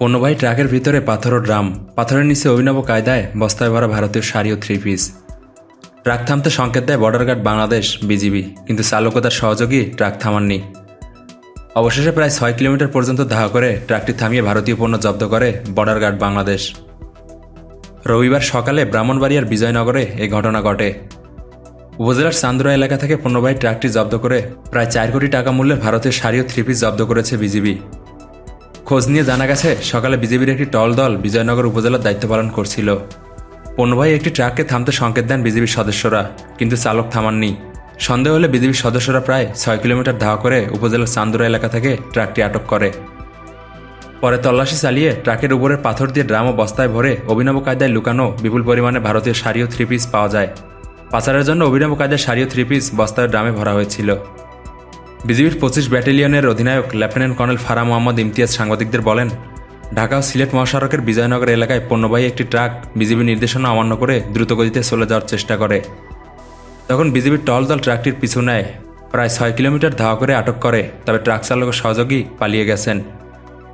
পণ্যবাহী ট্রাকের ভিতরে পাথর ও ড্রাম। পাথরের নিচে অভিনব কায়দায় বস্তায় ভরা ভারতীয় শাড়ি ও থ্রি পিস ট্রাক থামতে সংকেত দেয় বর্ডার গার্ড বাংলাদেশ বিজিবি কিন্তু চালক তার সহযোগী ট্রাক থামাননি। অবশেষে প্রায় ছয় কিলোমিটার পর্যন্ত ধাওয়া করে ট্রাকটি থামিয়ে ভারতীয় পণ্য জব্দ করে বর্ডার গার্ড বাংলাদেশ। রবিবার সকালে ব্রাহ্মণবাড়িয়ার বিজয়নগরে এই ঘটনা ঘটে। উপজেলার চান্দুরা এলাকা থেকে পণ্যবাহী ট্রাকটি জব্দ করে প্রায় চার কোটি টাকা মূল্যের ভারতীয় শাড়ি ও থ্রি পিস জব্দ করেছে বিজিবি খোঁজ নিয়ে জানা গেছে, সকালে বিজেপির একটি টল দল বিজয়নগর উপজেলার দায়িত্ব পালন করছিল। পণ্যবাহী একটি ট্রাককে থামতে সংকেত দেন বিজেপির সদস্যরা, কিন্তু চালক থামাননি। সন্দেহ হলে বিজেপির সদস্যরা প্রায় ছয় কিলোমিটার ধাওয়া করে উপজেলার চান্দুরা এলাকা থেকে ট্রাকটি আটক করে। পরে তল্লাশি চালিয়ে ট্রাকের উপরের পাথর দিয়ে ড্রাম ও বস্তায় ভরে অভিনব কায়দায় লুকানো বিপুল পরিমাণে ভারতীয় শাড়ি ও থ্রি পিস পাওয়া যায়। পাচারের জন্য অভিনব কায়দায় শাড়ি ও থ্রি পিস বস্তায় ড্রামে ভরা হয়েছিল। বিজিবির পঁচিশ ব্যাটালিয়নের অধিনায়ক লেফটেন্যান্ট কর্নেল ফারা মোহাম্মদ ইমতিয়াজ সাংবাদিকদের বলেন, ঢাকা ও সিলেট মহাসড়কের বিজয়নগর এলাকায় পণ্যবাহী একটি ট্রাক বিজিবি নির্দেশনা অমান্য করে দ্রুতগতিতে চলে যাওয়ার চেষ্টা করে। তখন বিজিবির টল দল ট্রাকটির পিছু নেয়, প্রায় ছয় কিলোমিটার ধাওয়া করে আটক করে, তবে ট্রাক চালকের সহযোগী পালিয়ে গেছেন।